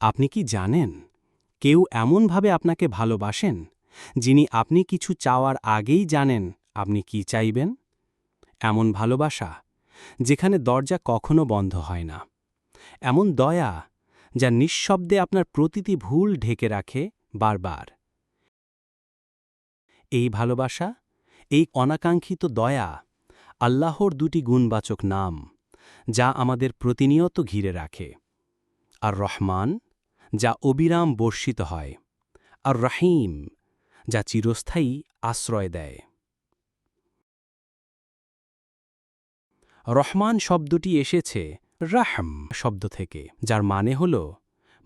আপনি কি জানেন? কেউ এমনভাবে আপনাকে ভালোবাসেন, যিনি আপনি কিছু চাওয়ার আগেই জানেন আপনি কি চাইবেন? এমন ভালোবাসা, যেখানে দরজা কখনো বন্ধ হয় না। এমন দয়া, যা নিঃশব্দে আপনার প্রতিটি ভুল ঢেকে রাখে বারবার। এই ভালোবাসা, এই অনাকাঙ্ক্ষিত দয়া, আল্লাহর দুটি গুণবাচক নাম, যা আমাদের প্রতিনিয়ত ঘিরে রাখে। আর রহমান যা অবিরাম বর্ষিত হয়, আর রাহিম যা চিরস্থায়ী আশ্রয় দেয়। রহমান শব্দটি এসেছে রাহম শব্দ থেকে, যার মানে হল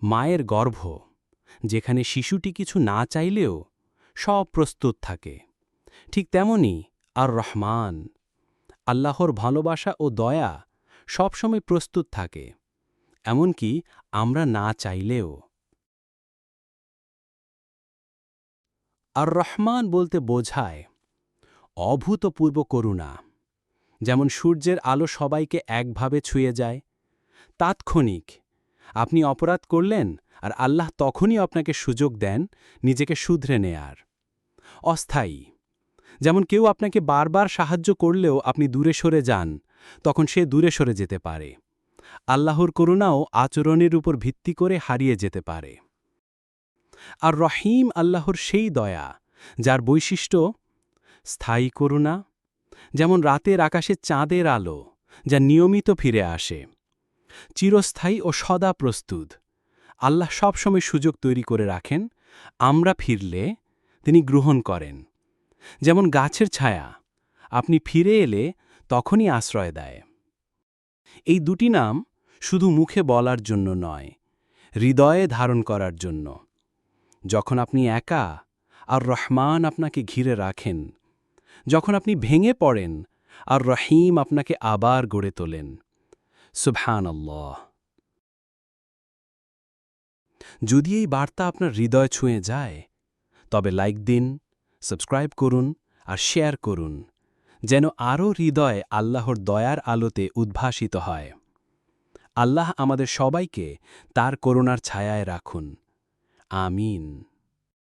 মায়ের গর্ভ, যেখানে শিশুটি কিছু না চাইলেও সব প্রস্তুত থাকে। ঠিক তেমনি আর রহমান, আল্লাহর ভালোবাসা ও দয়া সবসময় প্রস্তুত থাকে। এমনকি আমরা না চাইলেও। আর রহমান বলতে বোঝায়, অভূতপূর্ব করুণা। যেমন সূর্যের আলো সবাইকে একভাবে ছুঁয়ে যায়, তাৎক্ষণিক। আপনি অপরাধ করলেন আর আল্লাহ তখনই আপনাকে সুযোগ দেন নিজেকে শুধরে নেয়ার। অস্থায়ী। যেমন কেউ আপনাকে বারবার সাহায্য করলেও আপনি দূরে সরে যান, তখন সে দূরে সরে যেতে পারে। আল্লাহর করুণাও আচরণের উপর ভিত্তি করে হারিয়ে যেতে পারে। আর রহিম আল্লাহর সেই দয়া, যার বৈশিষ্ট্য স্থায়ী করুণা, যেমন রাতের আকাশে চাঁদের আলো, যা নিয়মিত ফিরে আসে, চিরস্থায়ী ও সদা প্রস্তুত। আল্লাহ সবসময় সুযোগ তৈরি করে রাখেন, আমরা ফিরলে তিনি গ্রহণ করেন। যেমন গাছের ছায়া, আপনি ফিরে এলে তখনই আশ্রয় দেয়। এই দুটি নাম শুধু মুখে বলার জন্য নয়, হৃদয়ে ধারণ করার জন্য। যখন আপনি একা আর রহমান আপনাকে ঘিরে রাখেন, যখন আপনি ভেঙে পড়েন আর রহিম আপনাকে আবার গড়ে তোলেন। সুবহান আল্লাহ যদি এই বার্তা আপনার হৃদয় ছুঁয়ে যায়, তবে লাইক দিন, সাবস্ক্রাইব করুন আর শেয়ার করুন, যেন আরও হৃদয় আল্লাহর দয়ার আলোতে উদ্ভাসিত হয়। আল্লাহ আমাদের সবাইকে তার করুণার ছায়ায় রাখুন। আমিন।